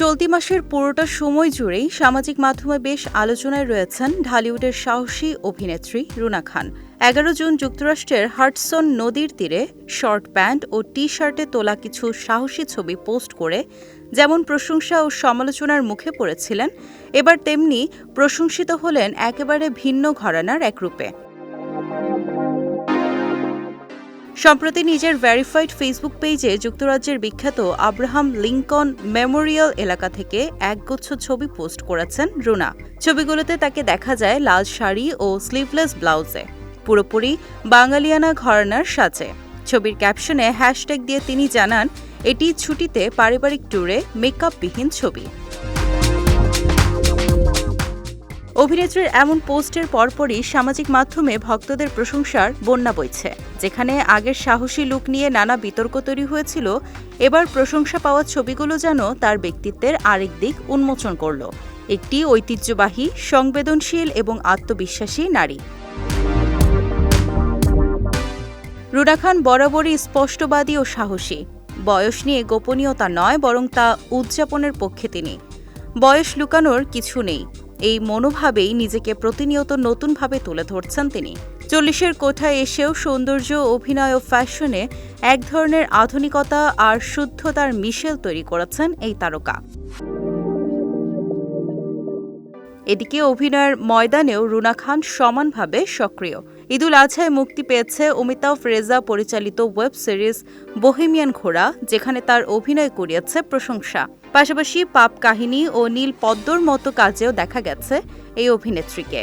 চলতি মাসের পুরোটা সময় জুড়েই সামাজিক মাধ্যমে বেশ আলোচনায় রয়েছেন ঢালিউডের সাহসী অভিনেত্রী রুনা খান। এগারো জুন যুক্তরাষ্ট্রের হার্টসন নদীর তীরে শর্ট প্যান্ট ও টি শার্টে তোলা কিছু সাহসী ছবি পোস্ট করে যেমন প্রশংসা ও সমালোচনার মুখে পড়েছিলেন, এবার তেমনি প্রশংসিত হলেন একেবারে ভিন্ন ঘরানার এক রূপে সম্প্রতি নিজের ভেরিফাইড ফেসবুক পেজে যুক্তরাজ্যের বিখ্যাত আব্রাহাম লিঙ্কন মেমোরিয়াল এলাকা থেকে একগুচ্ছ ছবি পোস্ট করেছেন রুনা। ছবিগুলোতে তাকে দেখা যায় লাল শাড়ি ও স্লিভলেস ব্লাউজে পুরোপুরি বাঙালিয়ানা ঘরানার সাজে। ছবির ক্যাপশনে হ্যাশট্যাগ দিয়ে তিনি জানান, এটি ছুটিতে পারিবারিক ট্যুরে মেকআপবিহীন ছবি। অভিনেত্রীর এমন পোস্টের পরপরই সামাজিক মাধ্যমে ভক্তদের প্রশংসার বন্যা বইছে, যেখানে আগের সাহসী লুক নিয়ে নানা বিতর্ক তৈরি হয়েছিল, এবার প্রশংসা পাওয়া ছবিগুলো যেন তার ব্যক্তিত্বের আরেক দিক উন্মোচন করল। একটি ঐতিহ্যবাহী, সংবেদনশীল এবং আত্মবিশ্বাসী নারী। রুনা খান বরাবরই স্পষ্টবাদী ও সাহসী। বয়স নিয়ে গোপনীয়তা নয়, বরং তা উদযাপনের পক্ষে তিনি। বয়স লুকানোর কিছু নেই। এই মনোভাবেই নিজেকে প্রতিনিয়ত নতুনভাবে তুলে ধরছেন তিনি। চল্লিশের কোঠায় এসেও সৌন্দর্য, অভিনয় ও ফ্যাশনে এক ধরনের আধুনিকতা আর শুদ্ধতার মিশেল তৈরি করেছেন এই তারকা। এদিকে অভিনয়ের ময়দানেও রুনা খান সমানভাবে সক্রিয়। ঈদুল আজহায় মুক্তি পেয়েছে অমিতাভ রেজা পরিচালিত ওয়েব সিরিজ বহিমিয়ান ঘোড়া, যেখানে তার অভিনয় করিয়েছে প্রশংসা। পাশাপাশি পাপ কাহিনী ও নীল পদ্মর মতো কাজেও দেখা গেছে এই অভিনেত্রীকে।